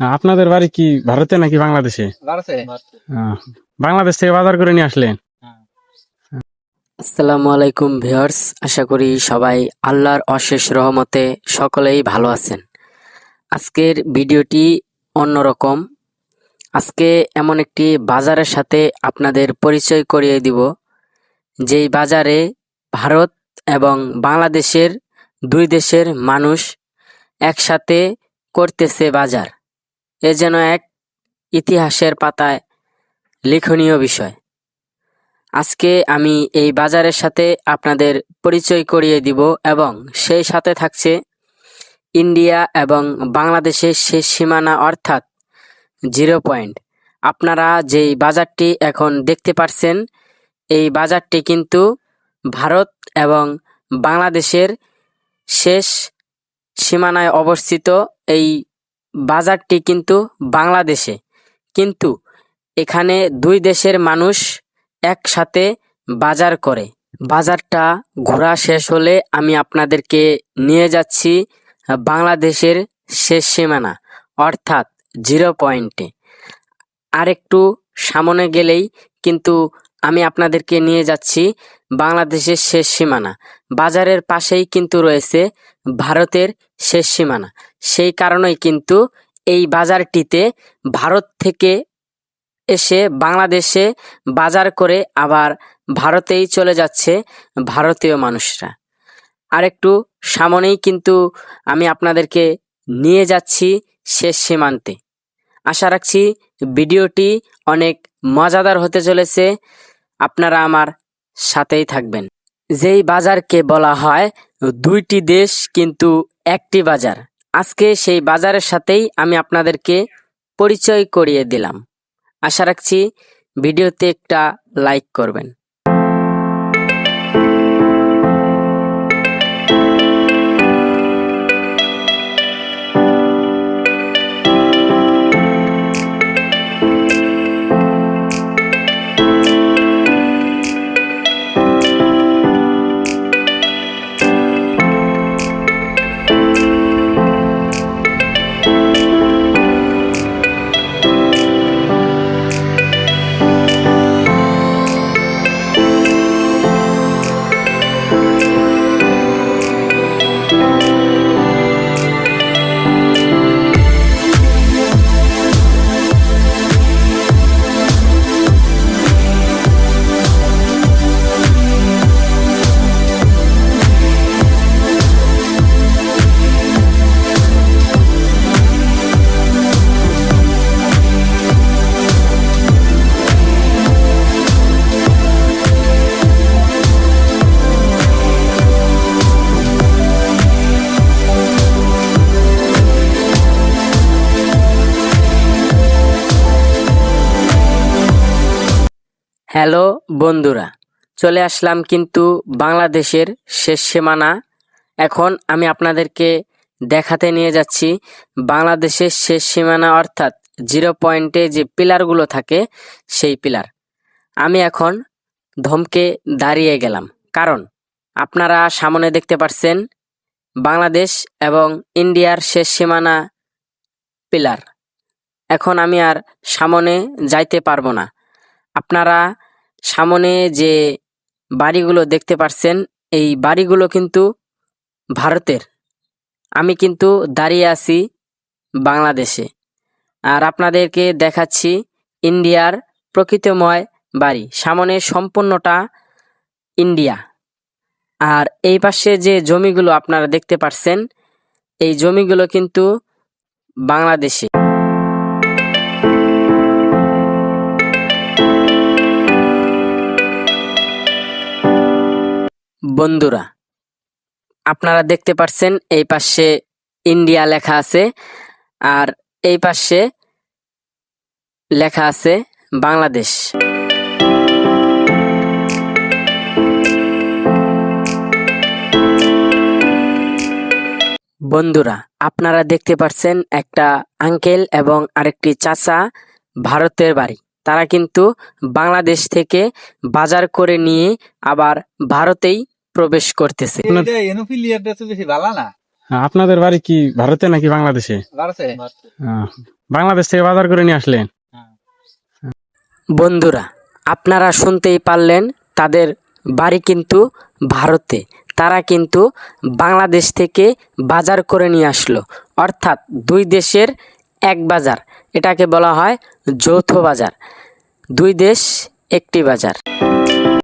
আপনাদের বাড়ি কি ভারতে নাকি বাংলাদেশে? বাংলাদেশ থেকে বাজার করে নিয়ে আসলেন। আসসালামু আলাইকুম ভিউয়ার্স আশা করি সবাই আল্লাহর অশেষ রহমতে সকলেই ভালো আছেন। আজকের ভিডিওটি অন্যরকম। আজকে এমন একটি বাজারের সাথে আপনাদের পরিচয় করিয়ে দিব যেই বাজারে ভারত এবং বাংলাদেশের দুই দেশের মানুষ একসাথে করতেছে বাজার। এ যেন এক ইতিহাসের পাতায় লিখনীয় বিষয়। আজকে আমি এই বাজারের সাথে আপনাদের পরিচয় করিয়ে দিব এবং সেই সাথে থাকছে ইন্ডিয়া এবং বাংলাদেশের শেষ সীমানা অর্থাৎ জিরো পয়েন্ট। আপনারা যেই বাজারটি এখন দেখতে পারছেন, এই বাজারটি কিন্তু ভারত এবং বাংলাদেশের শেষ সীমানায় অবস্থিত এই বাজারটি কিন্তু বাংলাদেশে। কিন্তু এখানে দুই দেশের মানুষ একসাথে বাজার করে। বাজারটা ঘোরা শেষ হলে আমি আপনাদেরকে নিয়ে যাচ্ছি বাংলাদেশের শেষ সীমানা, অর্থাৎ জিরো পয়েন্টে। আর একটু সামনে গেলেই কিন্তু আমি আপনাদেরকে নিয়ে যাচ্ছি বাংলাদেশের শেষ সীমানা। বাজারের পাশেই কিন্তু রয়েছে ভারতের শেষ সীমানা। সেই কারণেই কিন্তু এই বাজারটিতে ভারত থেকে এসে বাংলাদেশে বাজার করে আবার ভারতেই চলে যাচ্ছে ভারতীয় মানুষরা। আর একটু সামনেই কিন্তু আমি আপনাদেরকে নিয়ে যাচ্ছি শেষ সীমান্তে। আশা রাখছি ভিডিওটি অনেক মজাদার হতে চলেছে। আপনারা আমার সাথেই থাকবেন। যেই বাজারকে বলা হয় দুইটি দেশ কিন্তু একটি বাজার। আজকে সেই বাজারের সাথেই আমি আপনাদেরকে পরিচয় করিয়ে দিলাম। আশা রাখছি ভিডিওতে একটা লাইক করবেন। হ্যালো, বন্ধুরা। চলে আসলাম কিন্তু বাংলাদেশের শেষ সীমানা। এখন আমি আপনাদেরকে দেখাতে নিয়ে যাচ্ছি বাংলাদেশের শেষ সীমানা, অর্থাৎ জিরো পয়েন্টে যে পিলারগুলো থাকে, সেই পিলার। আমি এখন ধমকে দাঁড়িয়ে গেলাম। কারণ আপনারা সামনে দেখতে পাচ্ছেন বাংলাদেশ এবং ইন্ডিয়ার শেষ সীমানা পিলার। এখন আমি আর সামনে যাইতে পারব না। আপনারা সামনে যে বাড়িগুলো দেখতে পারছেন, এই বাড়িগুলো কিন্তু ভারতের। আমি কিন্তু দাঁড়িয়ে আছি বাংলাদেশে। আর আপনাদেরকে দেখাচ্ছি ইন্ডিয়ার প্রকৃতময় বাড়ি। সামনে সম্পূর্ণটা ইন্ডিয়া। আর এই পাশে যে জমিগুলো আপনারা দেখতে পারছেন, এই জমিগুলো কিন্তু বাংলাদেশে। বন্ধুরা, আপনারা দেখতে পাচ্ছেন এই পাশে ইন্ডিয়া লেখা আছে আর এই পাশে লেখা আছে বাংলাদেশ। বন্ধুরা, আপনারা দেখতে পাচ্ছেন একটা আঙ্কেল এবং আরেকটি চাচা ভারতের বাড়ি। তারা কিন্তু বাংলাদেশ থেকে বাজার করে নিয়ে আবার ভারতেই প্রবেশ করতেছে। না। আপনাদের বাড়ি কি ভারতে নাকি বাংলাদেশে? বাংলাদেশ থেকে বাজার করে নিয়ে আসলেন? বন্ধুরা আপনারা শুনতেই পারলেন তাদের বাড়ি কিন্তু ভারতে। তারা কিন্তু বাংলাদেশ থেকে বাজার করে নিয়ে আসলো। অর্থাৎ দুই দেশের এক বাজার। এটাকে বলা হয় যৌথ বাজার। দুই দেশ একটি বাজার।